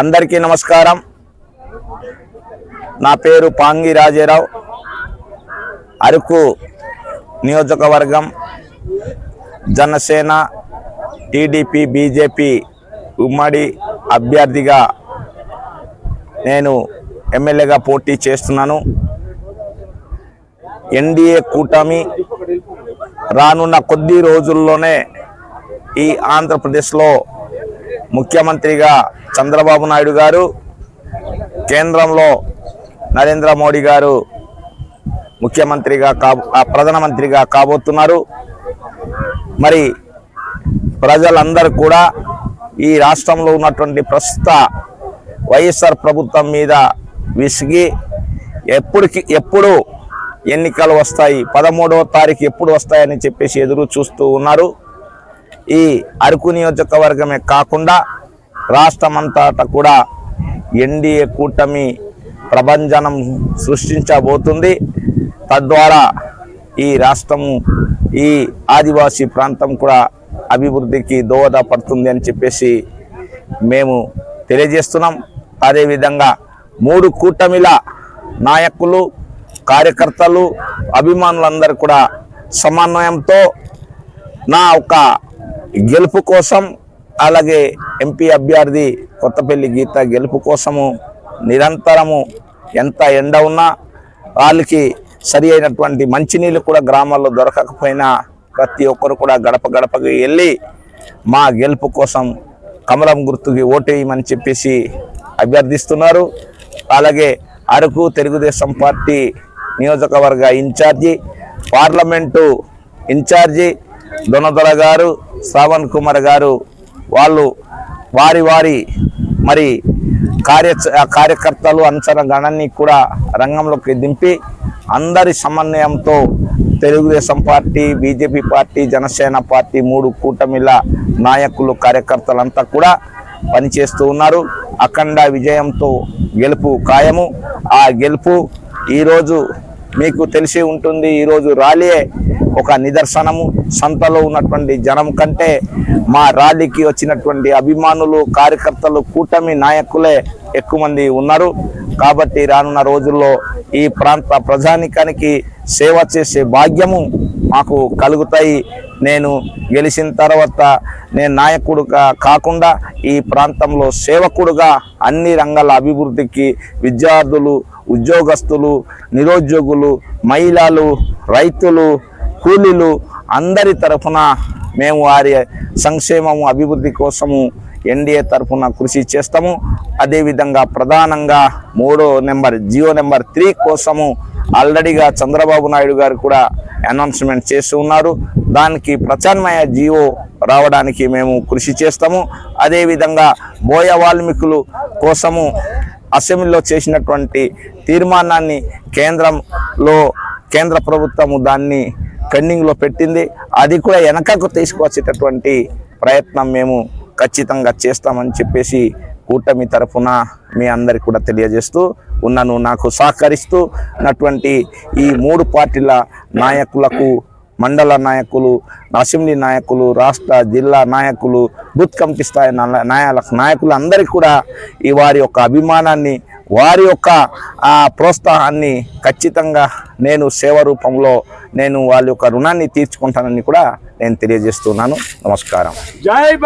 అందరికీ నమస్కారం. నా పేరు పాంగి రాజారావు. అరకు నియోజకవర్గం జనసేన టీడీపీ బీజేపీ ఉమ్మడి అభ్యర్థిగా నేను ఎమ్మెల్యేగా పోటీ చేస్తున్నాను. ఎన్డీఏ కూటమి రానున్న కొద్ది రోజుల్లోనే ఈ ఆంధ్రప్రదేశ్లో ముఖ్యమంత్రిగా చంద్రబాబు నాయుడు గారు కేంద్రంలో నరేంద్ర మోడీ గారు ముఖ్యమంత్రిగా కా ప్రధానమంత్రిగా కాబోతున్నారు. మరి ప్రజలందరూ కూడా ఈ రాష్ట్రంలో ఉన్నటువంటి ప్రస్తుత వైఎస్ఆర్ ప్రభుత్వం మీద విసిగి ఎప్పటికి ఎప్పుడు ఎన్నికలు వస్తాయి పదమూడవ తారీఖు ఎప్పుడు వస్తాయని చెప్పేసి ఎదురు చూస్తూ ఉన్నారు. ఈ అరకు నియోజకవర్గమే కాకుండా రాష్ట్రమంతటా కూడా ఎన్డీఏ కూటమి ప్రభంజనం సృష్టించబోతుంది. తద్వారా ఈ రాష్ట్రము ఈ ఆదివాసీ ప్రాంతం కూడా అభివృద్ధికి దోహదపడుతుంది అని చెప్పేసి మేము తెలియజేస్తున్నాం. అదేవిధంగా మూడు కూటమిల నాయకులు కార్యకర్తలు అభిమానులందరూ కూడా సమన్వయంతో నా ఒక గెలుపు కోసం అలాగే ఎంపీ అభ్యర్థి కొత్తపల్లి గీత గెలుపు కోసము నిరంతరము ఎంత ఎండ ఉన్నా వాళ్ళకి సరి అయినటువంటి మంచినీళ్ళు కూడా గ్రామాల్లో దొరకకపోయినా ప్రతి ఒక్కరు కూడా గడప గడపకి వెళ్ళి మా గెలుపు కోసం కమలం గుర్తుకి ఓటేయమని చెప్పేసి అభ్యర్థిస్తున్నారు. అలాగే అరకు తెలుగుదేశం పార్టీ నియోజకవర్గ ఇన్ఛార్జి పార్లమెంటు ఇన్ఛార్జి దొనదొర గారు శ్రావణ్ కుమార్ గారు వాళ్ళు వారి వారి మరి కార్య కార్యకర్తలు అనుసరణ గణాన్ని కూడా రంగంలోకి దింపి అందరి సమన్వయంతో Telugu Desam party BJP party Janasena party మూడు కూటమిల నాయకులు కార్యకర్తలంతా కూడా పనిచేస్తూ ఉన్నారు. అఖండ విజయంతో గెలుపు ఖాయము. ఆ గెలుపు ఈరోజు మీకు తెలిసి ఉంటుంది ఈరోజు ర్యాలీయే ఒక నిదర్శనము. సంతలో ఉన్నటువంటి జనం కంటే మా ర్యాలీకి వచ్చినటువంటి అభిమానులు కార్యకర్తలు కూటమి నాయకులే ఎక్కువ మంది ఉన్నారు. కాబట్టి రానున్న రోజుల్లో ఈ ప్రాంత ప్రజానికానికి సేవ చేసే భాగ్యము మాకు కలుగుతాయి. నేను గెలిచిన తర్వాత నేను నాయకుడుగా కాకుండా ఈ ప్రాంతంలో సేవకుడుగా అన్ని రంగాల అభివృద్ధికి విద్యార్థులు ఉద్యోగస్తులు నిరుద్యోగులు మహిళలు రైతులు కూలీలు అందరి తరఫున మేము వారి సంక్షేమము అభివృద్ధి కోసము ఎన్డీఏ తరఫున కృషి చేస్తాము. అదేవిధంగా ప్రధానంగా మూడో నెంబర్ జియో నెంబర్ త్రీ కోసము ఆల్రెడీగా చంద్రబాబు నాయుడు గారు కూడా అనౌన్స్మెంట్ చేస్తూ ఉన్నారు. దానికి ప్రచాన్మయ జియో రావడానికి మేము కృషి చేస్తాము. అదేవిధంగా బోయ వాల్మీకులు కోసము అసెంబ్లీలో చేసినటువంటి తీర్మానాన్ని కేంద్రంలో కేంద్ర ప్రభుత్వము దాన్ని పెండింగ్లో పెట్టింది. అది కూడా వెనకకు తీసుకువచ్చేటటువంటి ప్రయత్నం మేము ఖచ్చితంగా చేస్తామని చెప్పేసి కూటమి తరఫున మీ అందరికి కూడా తెలియజేస్తూ ఉన్నాను నాకు సహకరిస్తూ ఉన్నటువంటి ఈ మూడు పార్టీల నాయకులకు మండల నాయకులు అసెంబ్లీ నాయకులు రాష్ట్ర జిల్లా నాయకులు బూత్ కమిటీ స్థాయి నాయకులు అందరికీ కూడా ఈ వారి యొక్క అభిమానాన్ని వారి యొక్క ప్రోత్సాహాన్ని ఖచ్చితంగా నేను సేవ రూపంలో నేను వాళ్ళ యొక్క రుణాన్ని తీర్చుకుంటానని కూడా నేను తెలియజేస్తున్నాను. నమస్కారం. జై